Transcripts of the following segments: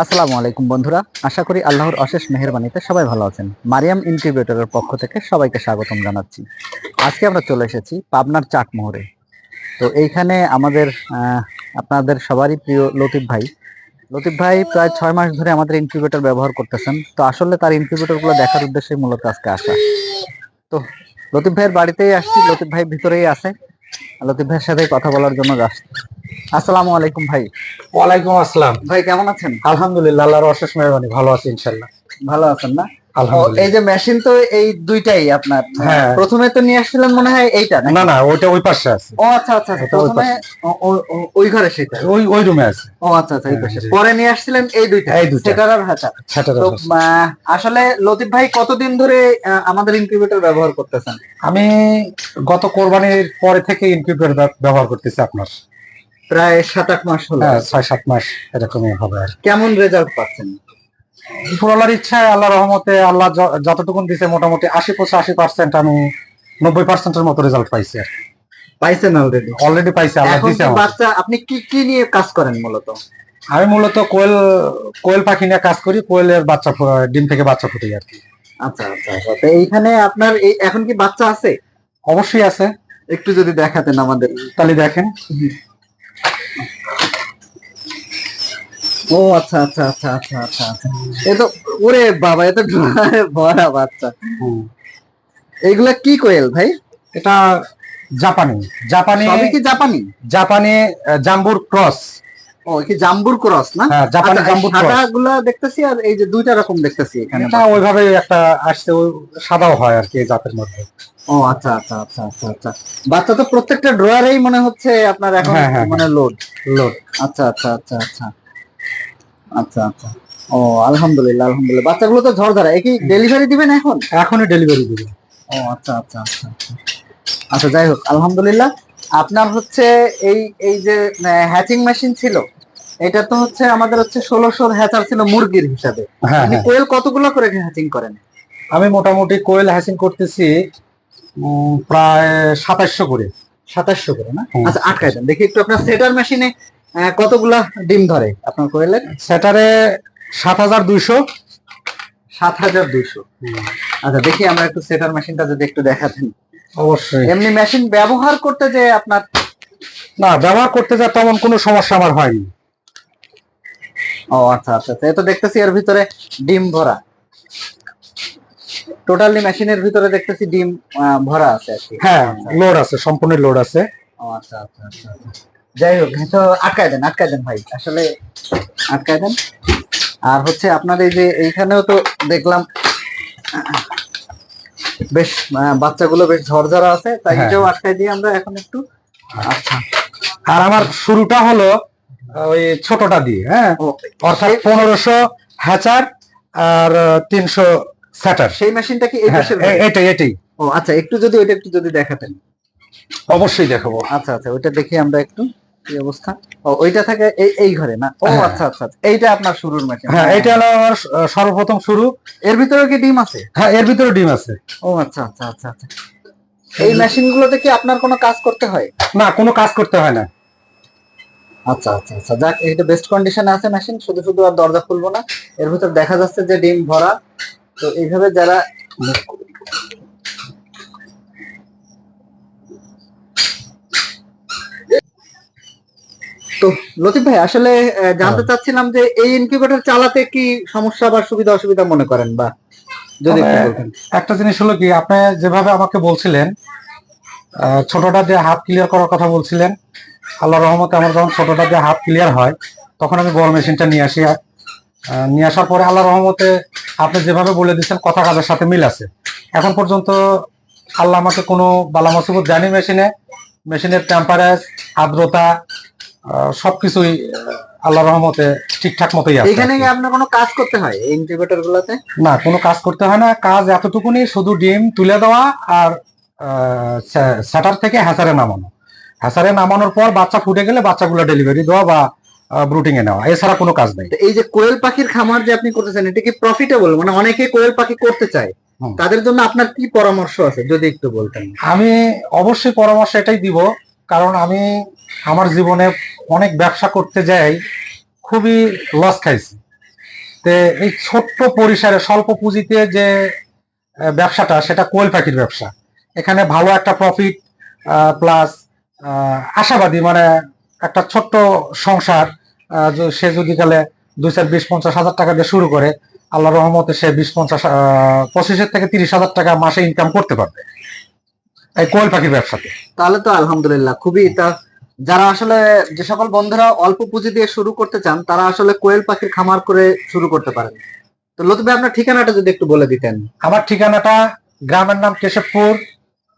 আসসালামু আলাইকুম বন্ধুরা, আশা করি আল্লাহর অশেষ মেহেরবানিতে সবাই ভালো আছেন। মারিয়াম ইনকিউবেটরের পক্ষ থেকে সবাইকে স্বাগতম জানাচ্ছি। আজকে আমরা চলে এসেছি পাবনার চাটমোহরে। তো এইখানে আমাদের আপনাদের সবারই প্রিয় লতিফ ভাই। লতিফ ভাই প্রায় ছয় মাস ধরে আমাদের ইনকিউবেটর ব্যবহার করতেছেন। তো আসলে তার ইনকিউবেটরগুলো দেখার উদ্দেশ্যে মূলত আজকে আসা। তো লতিফ ভাইয়ের বাড়িতেই আসছি। লতিফ ভাই ভিতরেই আছে। লতিফ ভাইয়ের সাথে কথা বলার জন্য আসছি আসসালামু আলাইকুম ভাই। ওয়ালাইকুম আসসালাম। ভাই কেমন আছেন? আলহামদুলিল্লাহ আল্লাহর অশেষ মেহরবানি ভালো আছি ইনশাল্লাহ ভালো আছেন না? এই যে মেশিন তো এই দুইটাই আপনার। হ্যাঁ। প্রথমে তো নিয়ে আসছিলেন মনে হয় এইটা না না ওইটা ওই পাশে আছে। ও আচ্ছা আচ্ছা আচ্ছা, ওই প্রথমে ঘরে সেটা। ওই ওই রুমে আছে। ও আচ্ছা আচ্ছা এই পাশে। পরে নিয়ে আসছিলেন এই দুইটা। এই দুইটা। সেটার হাতা তো আসলে লতিফ ভাই কতদিন ধরে আমাদের ইনকিউবেটর ব্যবহার করতেছেন? আমি গত কোরবানির পরে থেকে ইনকিউবেটর ব্যবহার করতেছি আপনার। প্রায় সাত আট মাস হলো। হ্যাঁ ছয় সাত মাস এরকমই হবে আর কেমন রেজাল্ট পাচ্ছেন? পুরোলার ইচ্ছায় আল্লাহ রহমতে আল্লাহ য- যতটুকুন দিছে মোটামুটি আশি পঁচাশি পার্সেন্ট আমি নব্বই পার্সেন্টের মতো রেজাল্ট পাইছি আর পাইছেন অলরেডি অলরেডি পাইছি আল্লাহ দিছে বাচ্চা আপনি কি কি নিয়ে কাজ করেন মূলত? আমি মূলত কোয়েল কোয়েল পাখি নিয়ে কাজ করি কোয়েলের বাচ্চা ডিম থেকে বাচ্চা ফুটে আর কি। আচ্ছা আচ্ছা আচ্ছা। তো এইখানে আপনার এখন কি বাচ্চা আছে? অবশ্যই আছে। একটু যদি দেখাতেন আমাদের। তাহলে দেখেন। ও আচ্ছা আচ্ছা আচ্ছা আচ্ছা আচ্ছা। আচ্ছা এ তো ওরে বাবা এ তো ভরা বাচ্চা। এগুলা কি কোয়েল ভাই? এটা জাপানি। জাপানি সবই কি জাপানি? জাপানি জাম্বুর ক্রস। ও কি জাম্বুর ক্রস না? হ্যাঁ জাপানি আচ্ছা, জাম্বুর ক্রস। সাদাগুলা দেখতেছি আর এই যে দুইটা রকম দেখতেছি এখানে ওইভাবে একটা আসছে সাদাও হয় আর কি জাতের মধ্যে। ও আচ্ছা আচ্ছা আচ্ছা আচ্ছা আচ্ছা। বাচ্চা তো প্রত্যেকটা ড্রয়ারেই মনে হচ্ছে আপনার এখন হ্যাঁ, হ্যাঁ, মানে লোড লোড আচ্ছা আচ্ছা আচ্ছা আচ্ছা। আচ্ছা আচ্ছা। ও আলহামদুলিল্লাহ আলহামদুলিল্লাহ। বাচ্চাগুলো তো ঝড় এ কি ডেলিভারি দিবেন এখন? এখনই ডেলিভারি দিবে। ও আচ্ছা আচ্ছা আচ্ছা। আচ্ছা যাই হোক আলহামদুলিল্লাহ। আপনার হচ্ছে এই এই যে হ্যাচিং মেশিন ছিল এটা তো হচ্ছে আমাদের হচ্ছে ষোলোশো হ্যাচার ছিল মুরগির হিসাবে। হ্যাঁ আপনি হ্যাঁ। কোয়েল কতগুলো করে হ্যাচিং করেন? আমি মোটামুটি কোয়েল হ্যাচিং করতেছি প্রায় সাতাশশো করে। সাতাশশো করে না? আচ্ছা আটকাই দেন। দেখি একটু আপনার সেটার মেশিনে কতগুলা ডিম ধরে আপনার কোয়েলের? সেটারে সাত হাজার দুইশো। সাত হাজার দুইশো। আচ্ছা দেখি আমরা একটু সেটার মেশিনটা যদি একটু দেখাতেন অবশ্যই। এমনি মেশিন ব্যবহার করতে যে আপনার না ব্যবহার করতে যা তেমন কোনো সমস্যা আমার হয়নি। ও আচ্ছা আচ্ছা আচ্ছা। এ তো দেখতেছি এর ভিতরে ডিম ভরা। টোটালি মেশিনের ভিতরে দেখতেছি ডিম ভরা আছে হ্যাঁ লোড আছে সম্পূর্ণ লোড আছে। ও আচ্ছা আচ্ছা আচ্ছা আচ্ছা। যাই হোক তো আটকায় দেন আটকায় দেন ভাই। আসলে আটকায় দেন। আর হচ্ছে আপনার এই যে এইখানেও তো দেখলাম বেশ বাচ্চাগুলো বেশ ঝরঝরা আছে তাই হ্যাঁ। এটাও আটকায় দিয়ে আমরা এখন একটু আচ্ছা। আর আমার শুরুটা হলো ওই ছোটটা দিয়ে হ্যাঁ? অর্থাৎ পনেরোশো হ্যাচার আর তিনশো স্যাটার। সেই মেশিনটা কি হ্যাঁ? এটাই এটাই। ও আচ্ছা একটু যদি ওইটা একটু যদি দেখাতেন। অবশ্যই দেখাবো। আচ্ছা আচ্ছা ওইটা দেখি আমরা একটু। কি অবস্থা? ও ওইটা থাকে এই এই ঘরে না? ও হ্যাঁ। আচ্ছা আচ্ছা। এইটা আপনার শুরুর মেশিন হ্যাঁ এটা হলো আমার সর্বপ্রথম শুরু। এর ভিতরে কি ডিম আছে? হ্যাঁ এর ভিতরে ডিম আছে। ও আচ্ছা আচ্ছা আচ্ছা আচ্ছা। এই মেশিন গুলোতে কি আপনার কোনো কাজ করতে হয়? না কোনো কাজ করতে হয় না। আচ্ছা আচ্ছা আচ্ছা। যাক এইটা বেস্ট কন্ডিশনে আছে মেশিন শুধু শুধু আর দরজা খুলবো না। এর ভিতর দেখা যাচ্ছে যে ডিম ভরা। তো এইভাবে যারা তো লতিফ ভাই আসলে জানতে হ্যাঁ। চাচ্ছিলাম যে এই ইনকিউবেটর চালাতে কি সমস্যা বা সুবিধা অসুবিধা মনে করেন বা যদি একটু জিনিস হলো কি আপনি যেভাবে আমাকে বলছিলেন ছোটটা দিয়ে হাফ ক্লিয়ার করার কথা বলছিলেন আল্লাহ রহমতে আমার যখন ছোটটা দিয়ে হাফ ক্লিয়ার হয় তখন আমি বড় মেশিনটা নিয়ে আসি। নিয়ে আসার পরে আল্লাহ রহমতে আপনি যেভাবে বলে দিচ্ছেন কথা কাজের সাথে মিল আছে। এখন পর্যন্ত আল্লাহ আমাকে কোনো বালা মুসিবত জানি মেশিনে। মেশিনের টেম্পারেজ আর্দ্রতা সবকিছুই আল্লাহ রহমতে ঠিকঠাক মতোই আছে এখানে কি। আপনার কোনো কাজ করতে হয় ইনকিউবেটর গুলোতে? না কোনো কাজ করতে হয় না। কাজ এতটুকুনি শুধু ডিম তুলে দেওয়া আর স্যাটার থেকে হ্যাসারে নামানো। হ্যাসারে নামানোর পর বাচ্চা ফুটে গেলে বাচ্চাগুলো ডেলিভারি দেওয়া বা ব্রুটিং এ নেওয়া। এছাড়া কোনো কাজ নেই। এই যে কোয়েল পাখির খামার যে আপনি করতেছেন এটা কি প্রফিটেবল মানে অনেকে কোয়েল পাখি করতে চায়। তাদের জন্য আপনার কি পরামর্শ আছে যদি একটু বলতেন? আমি অবশ্যই পরামর্শ এটাই দিব। কারণ আমি আমার জীবনে অনেক ব্যবসা করতে যাই, খুবই লস খাইছি। তে এই ছোট্ট পরিসরে, স্বল্প পুঁজিতে যে ব্যবসাটা, সেটা কোয়েল পাখির ব্যবসা। এখানে ভালো একটা প্রফিট প্লাস আশাবাদী মানে একটা ছোট্ট সংসার সে যদি গেলে দুই চার বিশ পঞ্চাশ হাজার টাকা দিয়ে শুরু করে আল্লাহ রহমতে সে বিশ পঞ্চাশ পঁচিশের থেকে তিরিশ হাজার টাকা মাসে ইনকাম করতে পারবে। এই কোয়েল পাখির ব্যবসাতে। তাহলে তো আলহামদুলিল্লাহ, খুবই তা যারা আসলে যে সকল বন্ধুরা অল্প পুঁজি দিয়ে শুরু করতে চান তারা আসলে কোয়েল পাখির খামার করে শুরু করতে পারেন। তো লতিফ ভাই আপনার ঠিকানাটা যদি একটু বলে দিতেন। আমার ঠিকানাটা গ্রামের নাম কেশবপুর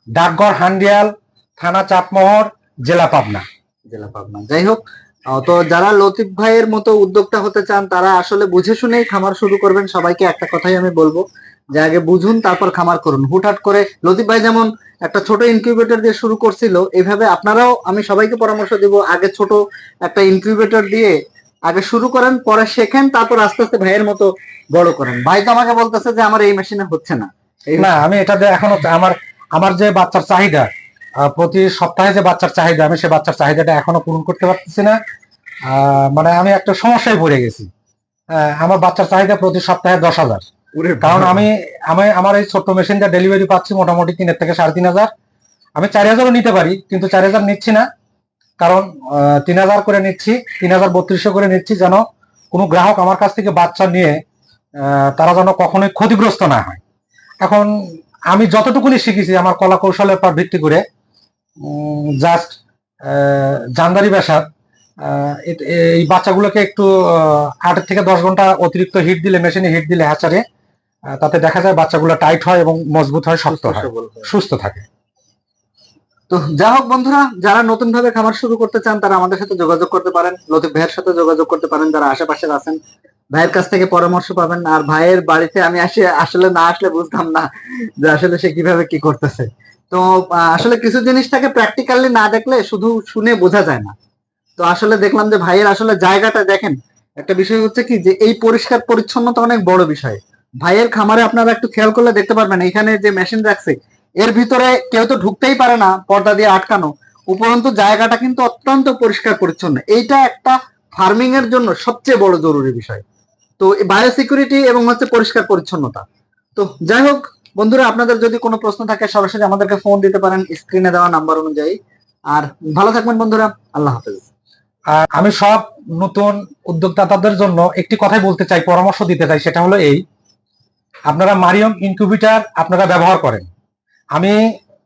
ডাকঘর হান্ডিয়াল থানা চাটমোহর জেলা পাবনা। জেলা পাবনা। যাই হোক তো যারা লতিফ ভাইয়ের মতো উদ্যোক্তা হতে চান তারা আসলে বুঝে শুনেই খামার শুরু করবেন। সবাইকে একটা কথাই আমি বলব যে আগে বুঝুন, তারপর খামার করুন। হুটহাট করে লতিফ ভাই যেমন একটা ছোট ইনকিউবেটর দিয়ে শুরু করছিল এইভাবে আপনারাও আমি সবাইকে পরামর্শ দিব, আগে ছোট একটা ইনকিউবেটর দিয়ে আগে শুরু করেন, পরে শেখেন, তারপর আস্তে আস্তে ভাইয়ের মতো বড় করেন। ভাই তো আমাকে বলতেছে যে আমার এই মেশিনে হচ্ছে না। না, আমি এটা দিয়ে এখনও আমার আমার যে বাচ্চার চাহিদা প্রতি সপ্তাহে যে বাচ্চার চাহিদা, আমি সে বাচ্চার চাহিদাটা এখনও পূরণ করতে পারতেছি না। মানে আমি একটা সমস্যায় পড়ে গেছি। আমার বাচ্চার চাহিদা প্রতি সপ্তাহে দশ হাজার। কারণ। আমি আমি আমার এই ছোট্ট মেশিনটা ডেলিভারি পাচ্ছি মোটামুটি তিনের থেকে সাড়ে তিন হাজার। আমি চার হাজারও নিতে পারি, কিন্তু চার হাজার নিচ্ছি না। কারণ তিন হাজার করে নিচ্ছি, তিন হাজার বত্রিশশো করে নিচ্ছি যেন কোনো গ্রাহক আমার কাছ থেকে বাচ্চা নিয়ে তারা যেন কখনোই ক্ষতিগ্রস্ত না হয়। এখন আমি যতটুকুনি শিখেছি আমার কলা কৌশলের উপর ভিত্তি করে জাস্ট জানদারি ব্যাসার এই বাচ্চাগুলোকে একটু আট থেকে দশ ঘণ্টা অতিরিক্ত হিট দিলে মেশিনে হিট দিলে হ্যাচারে তাতে দেখা যায় বাচ্চাগুলো টাইট হয় এবং মজবুত হয় শক্ত হয় সুস্থ থাকে। তো যা হোক বন্ধুরা যারা নতুন ভাবে খামার শুরু করতে চান তারা আমাদের সাথে যোগাযোগ করতে পারেন লতিফ ভাইয়ের সাথে যোগাযোগ করতে পারেন যারা আশেপাশে আছেন। ভাইয়ের কাছ থেকে পরামর্শ পাবেন আর ভাইয়ের বাড়িতে আমি আসে আসলে না আসলে বুঝতাম না যে আসলে সে কীভাবে কি করতেছে। তো আসলে কিছু জিনিস থাকে প্র্যাকটিক্যালি না দেখলে শুধু শুনে বোঝা যায় না। তো আসলে দেখলাম যে ভাইয়ের আসলে জায়গাটা দেখেন একটা বিষয় হচ্ছে কি যে এই পরিষ্কার পরিচ্ছন্নতা অনেক বড় বিষয়। ভাইয়ের খামারে আপনারা একটু খেয়াল করলে দেখতে পারবেন, এখানে যে মেশিন রাখছে, এর ভিতরে কেউ তো ঢুকতেই পারে না, পর্দা দিয়ে আটকানো। উপরন্তু জায়গাটা কিন্তু অত্যন্ত পরিষ্কার পরিচ্ছন্ন। এইটা একটা ফার্মিং এর জন্য সবচেয়ে বড় জরুরি বিষয়। তো বায়ো সিকিউরিটি এবং হচ্ছে পরিষ্কার পরিচ্ছন্নতা। তো যাই হোক, বন্ধুরা, আপনাদের যদি কোনো প্রশ্ন থাকে, সরাসরি আমাদেরকে ফোন দিতে পারেন স্ক্রিনে দেওয়া নাম্বার অনুযায়ী। আর ভালো থাকবেন, বন্ধুরা, আল্লাহ হাফেজ। আমি সব নতুন উদ্যোক্তাদের জন্য একটি কথাই বলতে চাই, পরামর্শ দিতে চাই, সেটা হলো এই আপনারা মারিয়ম ইনকিউবেটার আপনারা ব্যবহার করেন। আমি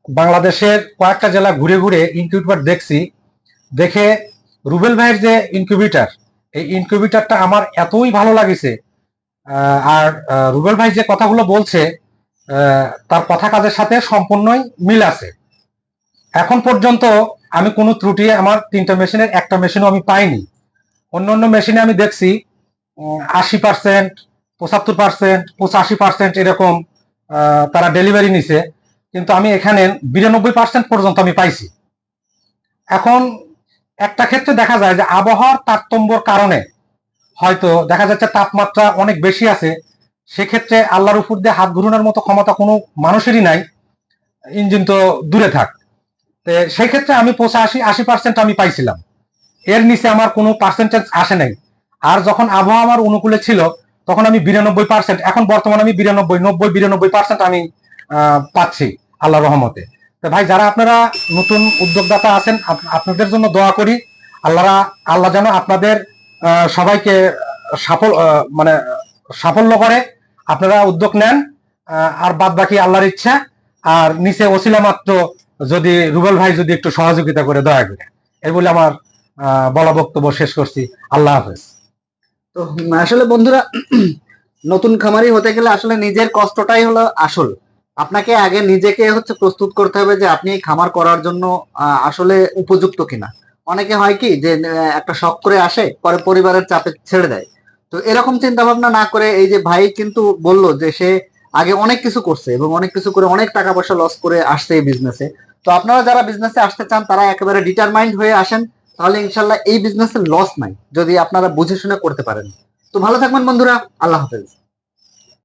বাংলাদেশের কয়েকটা জেলা ঘুরে ঘুরে ইনকিউবেটার দেখছি। দেখে রুবেল ভাইয়ের যে ইনকিউবেটার, এই ইনকিউবেটারটা আমার এতই ভালো লাগেছে আর রুবেল ভাই যে কথাগুলো বলছে তার কথা কাজের সাথে সম্পূর্ণই মিল আছে। এখন পর্যন্ত আমি কোনো ত্রুটি আমার তিনটা মেশিনের, একটা মেশিনও আমি পাইনি। অন্য অন্য মেশিনে আমি দেখছি আশি পার্সেন্ট পঁচাত্তর পার্সেন্ট পঁচাশি পার্সেন্ট এরকম তারা ডেলিভারি নিছে। কিন্তু আমি এখানে বিরানব্বই পার্সেন্ট পর্যন্ত আমি পাইছি। এখন একটা ক্ষেত্রে দেখা যায় যে আবহাওয়ার তারতম্যর কারণে হয়তো দেখা যাচ্ছে তাপমাত্রা অনেক বেশি আছে। সেক্ষেত্রে আল্লাহর উপর দিয়ে হাত ঘুরানোর মতো ক্ষমতা কোনো মানুষেরই নাই। ইঞ্জিন তো দূরে থাক। সেই ক্ষেত্রে আমি পঁচাশি, আশি পার্সেন্ট আমি পাইছিলাম। এর নিচে আমার কোনো পার্সেন্টেজ আসে নাই। আর যখন আবহাওয়া আমার অনুকূলে ছিল তখন আমি বিরানব্বই পার্সেন্ট এখন বর্তমানে আমি বিরানব্বই, নব্বই, বিরানব্বই পার্সেন্ট আমি পাচ্ছি আল্লাহ রহমতে। তো ভাই, যারা আপনারা নতুন উদ্যোগদাতা আছেন আপনাদের জন্য দোয়া করি আল্লাহ আল্লাহ যেন আপনাদের সবাইকে সাফল মানে সাফল্য করে, আপনারা উদ্যোগ নেন আর বাদ বাকি আল্লাহর ইচ্ছা, আর নিচে ওসিলা মাত্র যদি রুবেল ভাই যদি একটু সহযোগিতা করে, দয়া করে। এই বলে আমার বলা বক্তব্য শেষ করছি। আল্লাহ হাফেজ। তো আসলে বন্ধুরা, নতুন খামারি হতে গেলে আসলে নিজের কষ্টটাই হলো আসল। আপনাকে আগে নিজেকে হচ্ছে প্রস্তুত করতে হবে যে আপনি খামার করার জন্য আসলে উপযুক্ত কিনা। অনেকে হয় কি যে একটা শখ করে আসে, পরে পরিবারের চাপে ছেড়ে দেয়। তো এরকম চিন্তা ভাবনা না করে এই যে ভাই কিন্তু বলল যে সে আগে অনেক কিছু করছে এবং অনেক কিছু করে অনেক টাকা পয়সা লস করে আসছে এই বিজনেসে তো আপনারা যারা বিজনেসে আসতে চান, তারা একেবারে ডিটারমাইন্ড হয়ে আসেন। তাহলে ইনশাল্লাহ এই বিজনেসের লস নাই, যদি আপনারা বুঝে শুনে করতে পারেন। তো ভালো থাকবেন বন্ধুরা, আল্লাহ হাফেজ।